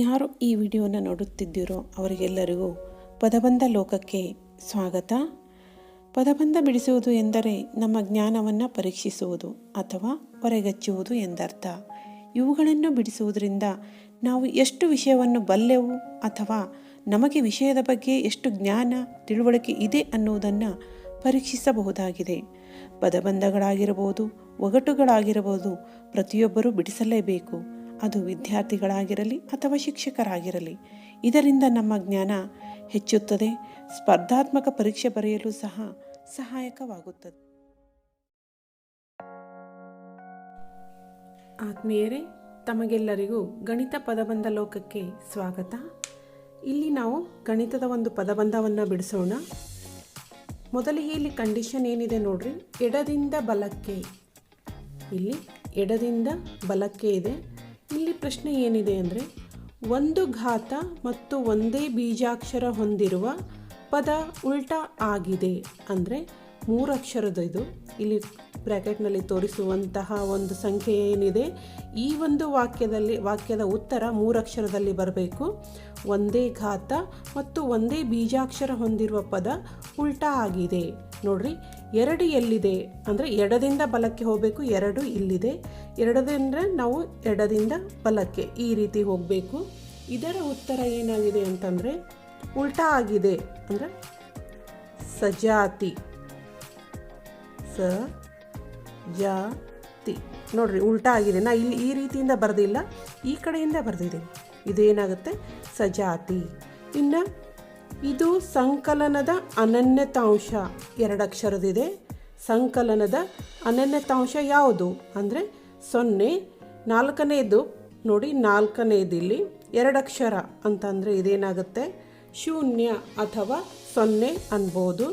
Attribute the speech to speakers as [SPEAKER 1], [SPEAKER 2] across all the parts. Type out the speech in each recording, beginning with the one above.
[SPEAKER 1] ಯಾರು ಈ ವಿಡಿಯೋನ ನೋಡುತ್ತಿದ್ದೀರೋ ಅವರಿಗೆಲ್ಲರಿಗೂ ಪದಬಂಧ ಲೋಕಕ್ಕೆ ಸ್ವಾಗತ. ಪದಬಂಧ ಬಿಡಿಸುವುದು ಎಂದರೆ ನಮ್ಮ ಜ್ಞಾನವನ್ನು ಪರೀಕ್ಷಿಸುವುದು ಅಥವಾ ಹೊರಗಚ್ಚುವುದು ಎಂದರ್ಥ. ಇವುಗಳನ್ನು ಬಿಡಿಸುವುದರಿಂದ ನಾವು ಎಷ್ಟು ವಿಷಯವನ್ನು ಬಲ್ಲೆವು ಅಥವಾ ನಮಗೆ ವಿಷಯದ ಬಗ್ಗೆ ಎಷ್ಟು ಜ್ಞಾನ, ತಿಳುವಳಿಕೆ ಇದೆ ಅನ್ನುವುದನ್ನು ಪರೀಕ್ಷಿಸಬಹುದಾಗಿದೆ. ಪದಬಂಧಗಳಾಗಿರಬಹುದು, ಒಗಟುಗಳಾಗಿರಬಹುದು, ಪ್ರತಿಯೊಬ್ಬರೂ ಬಿಡಿಸಲೇಬೇಕು. ಅದು ವಿದ್ಯಾರ್ಥಿಗಳಾಗಿರಲಿ ಅಥವಾ ಶಿಕ್ಷಕರಾಗಿರಲಿ. ಇದರಿಂದ ನಮ್ಮ ಜ್ಞಾನ ಹೆಚ್ಚುತ್ತದೆ, ಸ್ಪರ್ಧಾತ್ಮಕ ಪರೀಕ್ಷೆ ಬರೆಯಲು ಸಹ ಸಹಾಯಕವಾಗುತ್ತದೆ. ಆತ್ಮೀಯರೇ, ತಮಗೆಲ್ಲರಿಗೂ ಗಣಿತ ಪದಬಂಧ ಲೋಕಕ್ಕೆ ಸ್ವಾಗತ. ಇಲ್ಲಿ ನಾವು ಗಣಿತದ ಒಂದು ಪದಬಂಧವನ್ನು ಬಿಡಿಸೋಣ. ಮೊದಲಿಗೆ ಇಲ್ಲಿ ಕಂಡೀಷನ್ ಏನಿದೆ ನೋಡ್ರಿ. ಎಡದಿಂದ ಬಲಕ್ಕೆ. ಇಲ್ಲಿ ಎಡದಿಂದ ಬಲಕ್ಕೆ ಇದೆ. ಇಲ್ಲಿ ಪ್ರಶ್ನೆ ಏನಿದೆ ಅಂದರೆ, ಒಂದು ಘಾತ ಮತ್ತು ಒಂದೇ ಬೀಜಾಕ್ಷರ ಹೊಂದಿರುವ ಪದ ಉಲ್ಟಾ ಆಗಿದೆ. ಅಂದರೆ ಮೂರಕ್ಷರದ ಇದು. ಇಲ್ಲಿ ಬ್ರ್ಯಾಕೆಟ್ನಲ್ಲಿ ತೋರಿಸುವಂತಹ ಒಂದು ಸಂಖ್ಯೆ ಏನಿದೆ, ಈ ಒಂದು ವಾಕ್ಯದಲ್ಲಿ, ವಾಕ್ಯದ ಉತ್ತರ ಮೂರಕ್ಷರದಲ್ಲಿ ಬರಬೇಕು. ಒಂದೇ ಘಾತ ಮತ್ತು ಒಂದೇ ಬೀಜಾಕ್ಷರ ಹೊಂದಿರುವ ಪದ ಉಲ್ಟಾ ಆಗಿದೆ. ನೋಡ್ರಿ, ಎರಡು ಎಲ್ಲಿದೆ? ಅಂದರೆ ಎಡದಿಂದ ಬಲಕ್ಕೆ ಹೋಗಬೇಕು, ಎರಡು ಇಲ್ಲಿದೆ. ಎರಡದಿಂದ ನಾವು ಎಡದಿಂದ ಬಲಕ್ಕೆ ಈ ರೀತಿ ಹೋಗಬೇಕು. ಇದರ ಉತ್ತರ ಏನಾಗಿದೆ ಅಂತಂದರೆ, ಉಲ್ಟಾ ಆಗಿದೆ. ಅಂದರೆ ಸಜಾತಿ. ಸ ಜಾತಿ ನೋಡ್ರಿ, ಉಲ್ಟಾ ಆಗಿದೆ. ನಾ ಇಲ್ಲಿ ಈ ರೀತಿಯಿಂದ ಬರೆದಿಲ್ಲ, ಈ ಕಡೆಯಿಂದ ಬರೆದಿದೆ ಇದೇನಾಗುತ್ತೆ? ಸಜಾತಿ. ಇನ್ನು ಇದು ಸಂಕಲನದ ಅನನ್ಯತಾಂಶ ಎರಡಕ್ಷರದಿದೆ ಸಂಕಲನದ ಅನನ್ಯತಾಂಶ ಯಾವುದು? ಅಂದರೆ ಸೊನ್ನೆ, ನಾಲ್ಕನೇದು, ನೋಡಿ, ನಾಲ್ಕನೇದಿಲ್ಲಿ ಎರಡಕ್ಷರ ಅಂತಂದರೆ ಇದೇನಾಗುತ್ತೆ? ಶೂನ್ಯ ಅಥವಾ ಸೊನ್ನೆ ಅನ್ಬೋದು.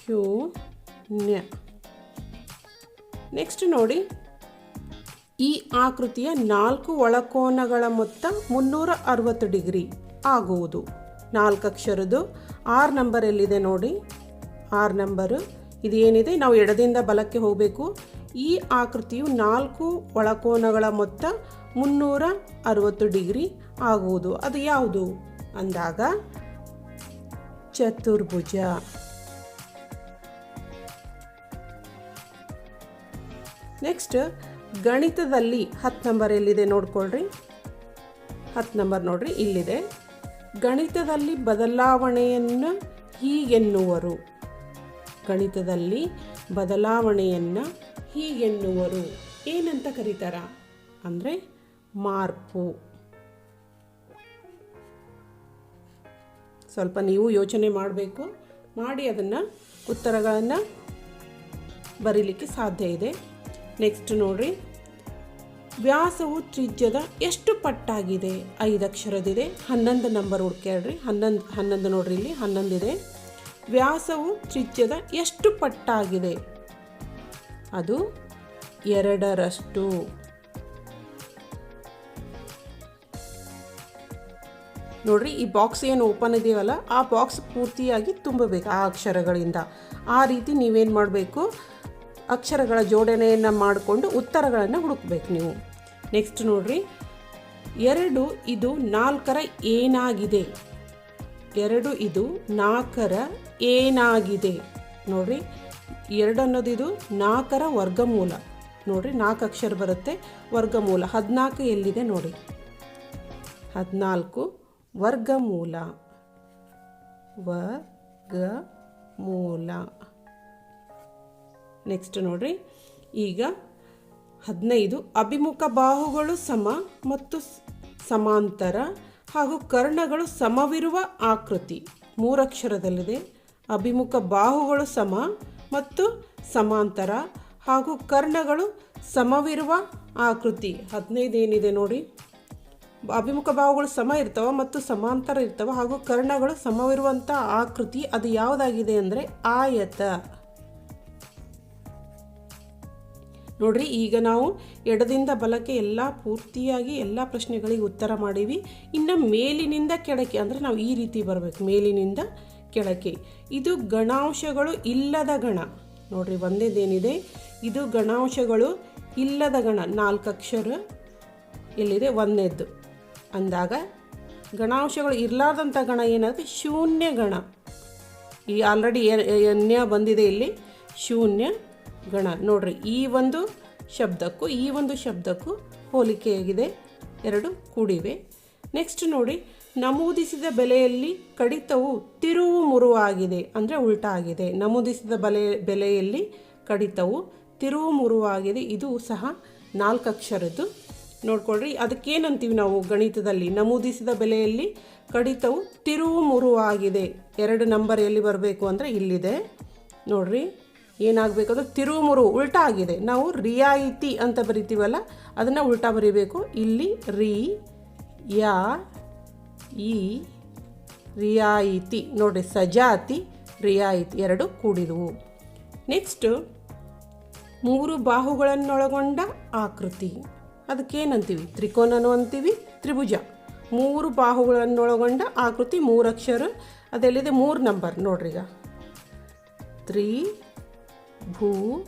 [SPEAKER 1] ಶೂನ್ಯ. ನೆಕ್ಸ್ಟ್ ನೋಡಿ. ಈ ಆಕೃತಿಯ ನಾಲ್ಕು ಒಳಕೋನಗಳ ಮೊತ್ತ ಮುನ್ನೂರ ಅರವತ್ತು ಡಿಗ್ರಿ ಆಗುವುದು. ನಾಲ್ಕು ಅಕ್ಷರದ್ದು ಆರು ನಂಬರ್ ಎಲ್ಲಿದೆ ನೋಡಿ. ಆರು ನಂಬರು ಇದೇನಿದೆ? ನಾವು ಎಡದಿಂದ ಬಲಕ್ಕೆ ಹೋಗಬೇಕು. ಈ ಆಕೃತಿಯು ನಾಲ್ಕು ಒಳಕೋನಗಳ ಮೊತ್ತ ಮುನ್ನೂರ ಅರವತ್ತು ಡಿಗ್ರಿ ಆಗುವುದು. ಅದು ಯಾವುದು? ಅಂದಾಗ, ಚತುರ್ಭುಜ. ನೆಕ್ಸ್ಟ್ ಗಣಿತದಲ್ಲಿ ಹತ್ತು ನಂಬರ್ ಎಲ್ಲಿದೆ ನೋಡ್ಕೊಳ್ರಿ. ಹತ್ತು ನಂಬರ್ ನೋಡ್ರಿ, ಇಲ್ಲಿದೆ. ಗಣಿತದಲ್ಲಿ ಬದಲಾವಣೆಯನ್ನು ಹೀಗೆನ್ನುವರು. ಗಣಿತದಲ್ಲಿ ಬದಲಾವಣೆಯನ್ನು ಹೀಗೆನ್ನುವರು. ಏನಂತ ಕರೀತಾರ? ಅಂದರೆ ಮಾರ್ಪು. ಸ್ವಲ್ಪ ನೀವು ಯೋಚನೆ ಮಾಡಬೇಕು. ಮಾಡಿ ಅದನ್ನು ಉತ್ತರಗಳನ್ನು ಬರೀಲಿಕ್ಕೆ ಸಾಧ್ಯ ಇದೆ. ನೆಕ್ಸ್ಟ್ ನೋಡ್ರಿ. ವ್ಯಾಸವು ತ್ರಿಜ್ಯದ ಎಷ್ಟು ಪಟ್ಟಾಗಿದೆ? ಐದು ಅಕ್ಷರದಿದೆ ಹನ್ನೊಂದು ನಂಬರ್ ಹುಡ್ಕ್ಯಾಡ್ರಿ ಹನ್ನೊಂದು ಹನ್ನೊಂದು ನೋಡ್ರಿ ಇಲ್ಲಿ. ಹನ್ನೊಂದಿದೆ. ವ್ಯಾಸವು ತ್ರಿಜ್ಯದ ಎಷ್ಟು ಪಟ್ಟಾಗಿದೆ? ಅದು ಎರಡರಷ್ಟು. ನೋಡ್ರಿ, ಈ ಬಾಕ್ಸ್ ಏನು ಓಪನ್ ಇದೆಯಲ್ಲ, ಆ ಬಾಕ್ಸ್ ಪೂರ್ತಿಯಾಗಿ ತುಂಬಬೇಕು ಆ ಅಕ್ಷರಗಳಿಂದ. ಆ ರೀತಿ ನೀವೇನು ಮಾಡಬೇಕು? ಅಕ್ಷರಗಳ ಜೋಡಣೆಯನ್ನು ಮಾಡಿಕೊಂಡು ಉತ್ತರಗಳನ್ನು ಹುಡುಕ್ಬೇಕು ನೀವು. ನೆಕ್ಸ್ಟ್ ನೋಡ್ರಿ. ಎರಡು ಇದು ನಾಲ್ಕರ ಏನಾಗಿದೆ? ಎರಡು ಇದು ನಾಲ್ಕರ ಏನಾಗಿದೆ? ನೋಡ್ರಿ. ಎರಡು ಅನ್ನೋದು ಇದು ನಾಲ್ಕರ ವರ್ಗಮೂಲ. ನೋಡಿರಿ, ನಾಲ್ಕು ಅಕ್ಷರ ಬರುತ್ತೆ, ವರ್ಗಮೂಲ. ಹದಿನಾಲ್ಕು ಎಲ್ಲಿದೆ ನೋಡಿ. ಹದಿನಾಲ್ಕು ವರ್ಗಮೂಲ. ವರ್ಗಮೂಲ. ನೆಕ್ಸ್ಟ್ ನೋಡ್ರಿ. ಈಗ ಹದಿನೈದು ಅಭಿಮುಖ ಬಾಹುಗಳು ಸಮ ಮತ್ತು ಸಮಾಂತರ ಹಾಗೂ ಕರ್ಣಗಳು ಸಮವಿರುವ ಆಕೃತಿ. ಮೂರಕ್ಷರದಲ್ಲಿದೆ. ಅಭಿಮುಖ ಬಾಹುಗಳು ಸಮ ಮತ್ತು ಸಮಾಂತರ ಹಾಗೂ ಕರ್ಣಗಳು ಸಮವಿರುವ ಆಕೃತಿ. ಹದಿನೈದು ಏನಿದೆ ನೋಡಿ. ಅಭಿಮುಖ ಭಾವಗಳು ಸಮ ಇರ್ತವ ಮತ್ತು ಸಮಾಂತರ ಇರ್ತವ ಹಾಗೂ ಕರ್ಣಗಳು ಸಮವಿರುವಂಥ ಆಕೃತಿ ಅದು ಯಾವುದಾಗಿದೆ ಅಂದರೆ ಆಯತ. ನೋಡ್ರಿ, ಈಗ ನಾವು ಎಡದಿಂದ ಬಲಕ್ಕೆ ಎಲ್ಲ ಪೂರ್ತಿಯಾಗಿ ಎಲ್ಲ ಪ್ರಶ್ನೆಗಳಿಗೆ ಉತ್ತರ ಮಾಡೀವಿ. ಇನ್ನು ಮೇಲಿನಿಂದ ಕೆಳಕ್ಕೆ, ಅಂದರೆ ನಾವು ಈ ರೀತಿ ಬರಬೇಕು, ಮೇಲಿನಿಂದ ಕೆಳಕ್ಕೆ. ಇದು ಗಣಾಂಶಗಳು ಇಲ್ಲದ ಗಣ. ನೋಡ್ರಿ, ಒಂದೇದೇನಿದೆ? ಇದು ಗಣಾಂಶಗಳು ಇಲ್ಲದ ಗಣ. ನಾಲ್ಕು ಅಕ್ಷರ ಎಲ್ಲಿದೆ? ಒಂದನೇದ್ದು ಅಂದಾಗ ಗಣಾಂಶಗಳು ಇರಲಾರ್ದಂಥ ಗಣ ಏನಾಗುತ್ತೆ? ಶೂನ್ಯ ಗಣ. ಈ ಆಲ್ರೆಡಿ ಎನ್ಯ ಬಂದಿದೆ ಇಲ್ಲಿ. ಶೂನ್ಯ ಗಣ. ನೋಡ್ರಿ, ಈ ಒಂದು ಶಬ್ದಕ್ಕೂ, ಈ ಒಂದು ಶಬ್ದಕ್ಕೂ ಹೋಲಿಕೆಯಾಗಿದೆ. ಎರಡು ಕೂಡಿವೆ. ನೆಕ್ಸ್ಟ್ ನೋಡಿ, ನಮೂದಿಸಿದ ಬೆಲೆಯಲ್ಲಿ ಕಡಿತವು ತಿರುವು ಮುರುವಾಗಿದೆ ಅಂದರೆ ಉಲ್ಟಾ ಆಗಿದೆ. ನಮೂದಿಸಿದ ಬಲೆ, ಬೆಲೆಯಲ್ಲಿ ಕಡಿತವು ತಿರುವು ಮುರುವಾಗಿದೆ ಇದು ಸಹ ನಾಲ್ಕು ಅಕ್ಷರದ್ದು ನೋಡ್ಕೊಳ್ರಿ, ಅದಕ್ಕೇನಂತೀವಿ ನಾವು ಗಣಿತದಲ್ಲಿ? ನಮೂದಿಸಿದ ಬೆಲೆಯಲ್ಲಿ ಕಡಿತವು ತಿರುವು ಮುರುವಾಗಿದೆ ಎರಡು ನಂಬರ್ ಎಲ್ಲಿ ಬರಬೇಕು ಅಂದರೆ ಇಲ್ಲಿದೆ. ನೋಡ್ರಿ ಏನಾಗಬೇಕು ಅಂದ್ರೆ ತಿರುವು ಮುರು ಉಲ್ಟಾ ಆಗಿದೆ. ನಾವು ರಿಯಾಯಿತಿ ಅಂತ ಬರಿತೀವಲ್ಲ, ಅದನ್ನು ಉಲ್ಟಾ ಬರಿಬೇಕು. ಇಲ್ಲಿ ರಿ, ಯಾ, ಈ, ರಿಯಾಯಿತಿ. ನೋಡಿರಿ ಸಜಾತಿ, ರಿಯಾಯಿತಿ ಎರಡು ಕೂಡಿದವು. ನೆಕ್ಸ್ಟ್, ಮೂರು ಬಾಹುಗಳನ್ನೊಳಗೊಂಡ ಆಕೃತಿ. ಅದಕ್ಕೇನಂತೀವಿ? ತ್ರಿಕೋನನು ಅಂತೀವಿ, ತ್ರಿಭುಜ. ಮೂರು ಬಾಹುಗಳನ್ನೊಳಗೊಂಡ ಆಕೃತಿ ಮೂರು ಅಕ್ಷರ ಅದೆಲ್ಲಿದೆ? ಮೂರು ನಂಬರ್. ನೋಡ್ರಿ ಈಗ ತ್ರಿ ಭೂ,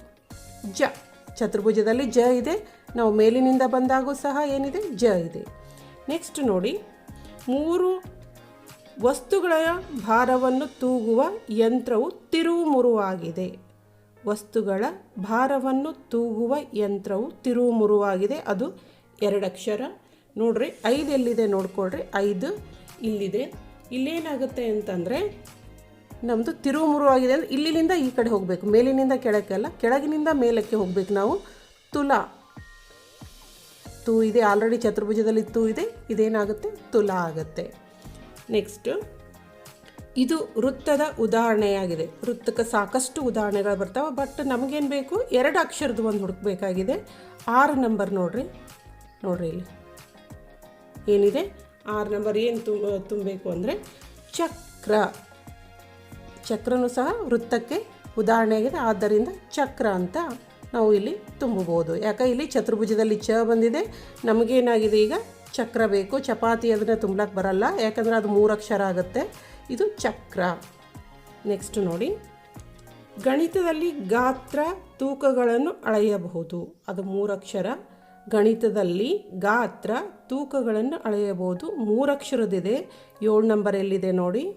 [SPEAKER 1] ಜ. ಚತುರ್ಭುಜದಲ್ಲಿ ಜ ಇದೆ. ನಾವು ಮೇಲಿನಿಂದ ಬಂದಾಗೂ ಸಹ ಏನಿದೆ? ಜ ಇದೆ. ನೆಕ್ಸ್ಟ್ ನೋಡಿ. ಮೂರು ವಸ್ತುಗಳ ಭಾರವನ್ನು ತೂಗುವ ಯಂತ್ರವು ತಿರುವುಮುರುವಾಗಿದೆ. ವಸ್ತುಗಳ ಭಾರವನ್ನು ತೂಗುವ ಯಂತ್ರವು ತಿರುವುಮುರುವಾಗಿದೆ. ಅದು ಎರಡಕ್ಷರ. ನೋಡ್ರಿ, ಐದು ಎಲ್ಲಿದೆ ನೋಡ್ಕೊಳ್ರಿ. ಐದು ಇಲ್ಲಿದೆ. ಇಲ್ಲೇನಾಗುತ್ತೆ ಅಂತಂದರೆ ನಮ್ಮದು ತಿರುವು ಆಗಿದೆ ಅಂದರೆ ಇಲ್ಲಿನಿಂದ ಈ ಕಡೆ ಹೋಗಬೇಕು. ಮೇಲಿನಿಂದ ಕೆಳಕ್ಕೆಲ್ಲ ಕೆಳಗಿನಿಂದ ಮೇಲಕ್ಕೆ ಹೋಗಬೇಕು ನಾವು. ತುಲಾ. ತೂ ಇದೆ ಆಲ್ರೆಡಿ ಚತುರ್ಭುಜದಲ್ಲಿ ತೂ ಇದೆ. ಇದೇನಾಗುತ್ತೆ? ತುಲಾ ಆಗುತ್ತೆ. ನೆಕ್ಸ್ಟು ಇದು ವೃತ್ತದ ಉದಾಹರಣೆಯಾಗಿದೆ. ವೃತ್ತಕ್ಕೆ ಸಾಕಷ್ಟು ಉದಾಹರಣೆಗಳು ಬರ್ತಾವೆ ಬಟ್ ನಮಗೇನು ಬೇಕು? ಎರಡು ಅಕ್ಷರದ ಒಂದು ಹುಡುಕಬೇಕಾಗಿದೆ. ಆರು ನಂಬರ್ ನೋಡ್ರಿ. ನೋಡ್ರಿ ಇಲ್ಲಿ. ಏನಿದೆ? ಆರು ನಂಬರ್ ಏನು ತುಂಬ ತುಂಬಬೇಕು ಅಂದರೆ ಚಕ್ರ. ಚಕ್ರನೂ ಸಹ ವೃತ್ತಕ್ಕೆ ಉದಾಹರಣೆಯಾಗಿದೆ. ಆದ್ದರಿಂದ ಚಕ್ರ ಅಂತ ನಾವು ಇಲ್ಲಿ ತುಂಬಬಹುದು. ಯಾಕೆ? ಇಲ್ಲಿ ಚತುರ್ಭುಜದಲ್ಲಿ ಚ ಬಂದಿದೆ. ನಮಗೇನಾಗಿದೆ ಈಗ? ಚಕ್ರ ಬೇಕು. ಚಪಾತಿ ಅದನ್ನು ತುಂಬಲಕ್ಕೆ ಬರಲ್ಲ. ಯಾಕಂದರೆ ಅದು ಮೂರು ಅಕ್ಷರ ಆಗುತ್ತೆ. ಇದು ಚಕ್ರ. ನೆಕ್ಸ್ಟ್ ನೋಡಿ. ಗಣಿತದಲ್ಲಿ ಗಾತ್ರ ತೂಕಗಳನ್ನು ಅಳೆಯಬಹುದು. ಅದು ಮೂರಕ್ಷರ ಗಣಿತದಲ್ಲಿ ಗಾತ್ರ ತೂಕಗಳನ್ನು ಅಳೆಯಬಹುದು. ಮೂರಕ್ಷರದಿದೆ ಏಳು ನಂಬರ್ ಎಲ್ಲಿದೆ ನೋಡಿ?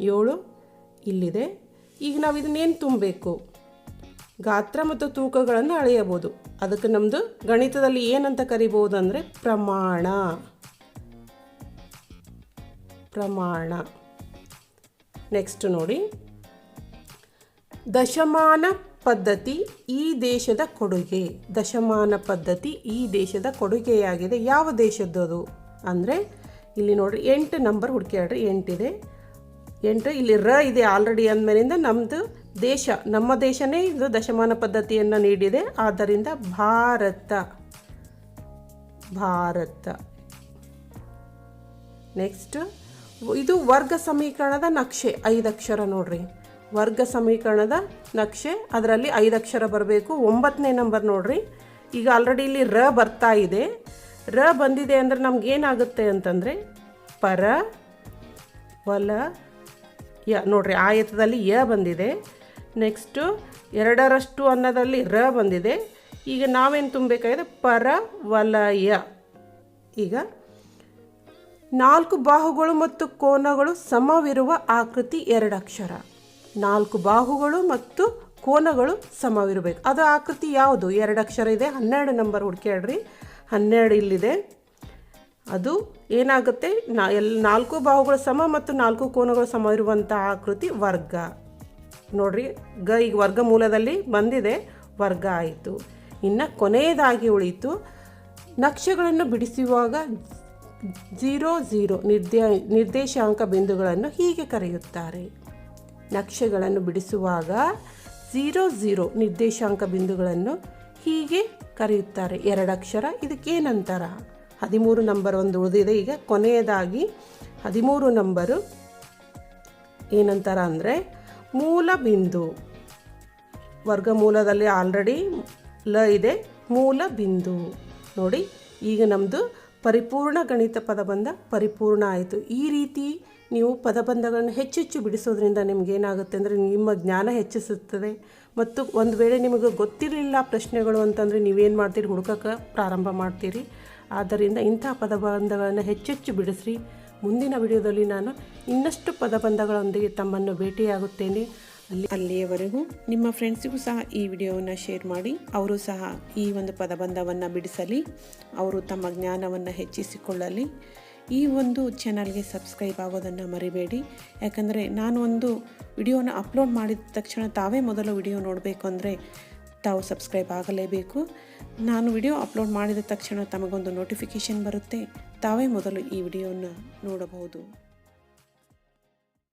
[SPEAKER 1] ಏಳು. ಇಲ್ಲಿದೆ. ಈಗ ನಾವು ಇದನ್ನೇನು ತುಂಬಬೇಕು? ಗಾತ್ರ ಮತ್ತು ತೂಕಗಳನ್ನು ಅಳೆಯಬಹುದು ಅದಕ್ಕೆ ನಮ್ಮದು ಗಣಿತದಲ್ಲಿ ಏನಂತ ಕರಿಬೋದು ಅಂದರೆ ಪ್ರಮಾಣ. ಪ್ರಮಾಣ. ನೆಕ್ಸ್ಟ್ ನೋಡಿ. ದಶಮಾನ ಪದ್ಧತಿ ಈ ದೇಶದ ಕೊಡುಗೆ. ದಶಮಾನ ಪದ್ಧತಿ ಈ ದೇಶದ ಕೊಡುಗೆಯಾಗಿದೆ. ಯಾವ ದೇಶದ್ದು ಅಂದರೆ ಇಲ್ಲಿ ನೋಡಿರಿ, ಎಂಟು ನಂಬರ್ ಹುಡುಕ್ಯಾಡ್ರಿ ಎಂಟಿದೆ. ಎಂಟು, ಇಲ್ಲಿ ರ ಇದೆ ಆಲ್ರೆಡಿ ಅಂದಮೇಲಿಂದ ನಮ್ಮದು ದೇಶ, ನಮ್ಮ ದೇಶನೇ ಇದು ದಶಮಾನ ಪದ್ಧತಿಯನ್ನು ನೀಡಿದೆ. ಆದ್ದರಿಂದ ಭಾರತ ಭಾರತ. ನೆಕ್ಸ್ಟ್ ಇದು ವರ್ಗ ಸಮೀಕರಣದ ನಕ್ಷೆ, ಐದು ಅಕ್ಷರ ನೋಡ್ರಿ. ವರ್ಗ ಸಮೀಕರಣದ ನಕ್ಷೆ, ಅದರಲ್ಲಿ ಐದು ಅಕ್ಷರ ಬರಬೇಕು, ಒಂಬತ್ತನೇ ನಂಬರ್ ನೋಡ್ರಿ. ಈಗ ಆಲ್ರೆಡಿ ಇಲ್ಲಿ ರ ಬರ್ತಾ ಇದೆ. ರ ಬಂದಿದೆ ಅಂದರೆ ನಮ್ಗೇನಾಗುತ್ತೆ ಅಂತಂದರೆ, ಪರ, ವಲ ಯ, ನೋಡ್ರಿ, ಆಯತದಲ್ಲಿ ಯ ಬಂದಿದೆ. ನೆಕ್ಸ್ಟು ಎರಡರಷ್ಟು ಅನ್ನದಲ್ಲಿ ರ ಬಂದಿದೆ. ಈಗ ನಾವೇನು ತುಂಬಬೇಕಾಗಿದೆ ಪರ ವಲಯ ಈಗ ನಾಲ್ಕು ಬಾಹುಗಳು ಮತ್ತು ಕೋನಗಳು ಸಮವಿರುವ ಆಕೃತಿ ಎರಡು ಅಕ್ಷರ ನಾಲ್ಕು ಬಾಹುಗಳು ಮತ್ತು ಕೋನಗಳು ಸಮವಿರಬೇಕು. ಅದು ಆಕೃತಿ ಯಾವುದು? ಎರಡು ಅಕ್ಷರ ಇದೆ. ಹನ್ನೆರಡು ನಂಬರ್ ಹುಡ್ಕ್ಯಾಡ್ರಿ ಹನ್ನೆರಡು ಇಲ್ಲಿದೆ. ಅದು ಏನಾಗುತ್ತೆ? ನಾ ಎಲ್ ನಾಲ್ಕು ಬಾಹುಗಳು ಸಮ ಮತ್ತು ನಾಲ್ಕು ಕೋನಗಳು ಸಮ ಇರುವಂಥ ಆಕೃತಿ ವರ್ಗ. ನೋಡ್ರಿ, ಗ ಈಗ ವರ್ಗ ಮೂಲದಲ್ಲಿ ಬಂದಿದೆ, ವರ್ಗ ಆಯಿತು. ಇನ್ನು ಕೊನೆಯದಾಗಿ ಉಳಿತು ನಕ್ಷೆಗಳನ್ನು ಬಿಡಿಸುವಾಗ ಝೀರೋ ಝೀರೋ ನಿರ್ದೇ ನಿರ್ದೇಶಾಂಕ ಬಿಂದುಗಳನ್ನು ಹೀಗೆ ಕರೆಯುತ್ತಾರೆ. ನಕ್ಷೆಗಳನ್ನು ಬಿಡಿಸುವಾಗ ಝೀರೋ ಝೀರೋ ನಿರ್ದೇಶಾಂಕ ಬಿಂದುಗಳನ್ನು ಹೀಗೆ ಕರೆಯುತ್ತಾರೆ. ಎರಡಕ್ಷರ ಇದಕ್ಕೇನಂತಾರ ಹದಿಮೂರು ನಂಬರ್ ಒಂದು ಉಳಿದಿದೆ. ಈಗ ಕೊನೆಯದಾಗಿ ಹದಿಮೂರು ನಂಬರು ಏನಂತಾರ ಅಂದರೆ ಮೂಲ ಬಿಂದು ವರ್ಗಮೂಲದಲ್ಲಿ ಆಲ್ರೆಡಿ ಲ ಇದೆ. ಮೂಲ ಬಿಂದು. ನೋಡಿ, ಈಗ ನಮ್ಮದು ಪರಿಪೂರ್ಣ ಗಣಿತ ಪದಬಂಧ ಪರಿಪೂರ್ಣ ಆಯಿತು. ಈ ರೀತಿ ನೀವು ಪದಬಂಧಗಳನ್ನು ಹೆಚ್ಚೆಚ್ಚು ಬಿಡಿಸೋದ್ರಿಂದ ನಿಮಗೇನಾಗುತ್ತೆ ಅಂದರೆ ನಿಮ್ಮ ಜ್ಞಾನ ಹೆಚ್ಚಿಸುತ್ತದೆ. ಮತ್ತು ಒಂದು ವೇಳೆ ನಿಮಗೆ ಗೊತ್ತಿರಲಿಲ್ಲ ಪ್ರಶ್ನೆಗಳು ಅಂತಂದರೆ ನೀವೇನು ಮಾಡ್ತೀರಿ, ಹುಡುಕಕ್ಕೆ ಪ್ರಾರಂಭ ಮಾಡ್ತೀರಿ. ಆದ್ದರಿಂದ ಇಂಥ ಪದಬಂಧಗಳನ್ನು ಹೆಚ್ಚೆಚ್ಚು ಬಿಡಿಸ್ರಿ. ಮುಂದಿನ ವಿಡಿಯೋದಲ್ಲಿ ನಾನು ಇನ್ನಷ್ಟು ಪದಬಂಧಗಳೊಂದಿಗೆ ತಮ್ಮನ್ನು ಭೇಟಿಯಾಗುತ್ತೇನೆ. ಅಲ್ಲಿ ಅಲ್ಲಿಯವರೆಗೂ ನಿಮ್ಮ ಫ್ರೆಂಡ್ಸಿಗೂ ಸಹ ಈ ವಿಡಿಯೋವನ್ನು ಶೇರ್ ಮಾಡಿ. ಅವರು ಸಹ ಈ ಒಂದು ಪದಬಂಧವನ್ನು ಬಿಡಿಸಲಿ. ಅವರು ತಮ್ಮ ಜ್ಞಾನವನ್ನು ಹೆಚ್ಚಿಸಿಕೊಳ್ಳಲಿ. ಈ ಒಂದು ಚಾನಲ್ಗೆ ಸಬ್ಸ್ಕ್ರೈಬ್ ಆಗೋದನ್ನು ಮರಿಬೇಡಿ. ಯಾಕಂದರೆ ನಾನು ಒಂದು ವಿಡಿಯೋನ ಅಪ್ಲೋಡ್ ಮಾಡಿದ ತಕ್ಷಣ ತಾವೇ ಮೊದಲು ವಿಡಿಯೋ ನೋಡಬೇಕು ಅಂದರೆ ತಾವು ಸಬ್ಸ್ಕ್ರೈಬ್ ಆಗಲೇಬೇಕು. ನಾನು ವಿಡಿಯೋ ಅಪ್ಲೋಡ್ ಮಾಡಿದ ತಕ್ಷಣ ತಮಗೊಂದು ನೋಟಿಫಿಕೇಷನ್ ಬರುತ್ತೆ. ತಾವೇ ಮೊದಲು ಈ ವಿಡಿಯೋವನ್ನು ನೋಡಬಹುದು.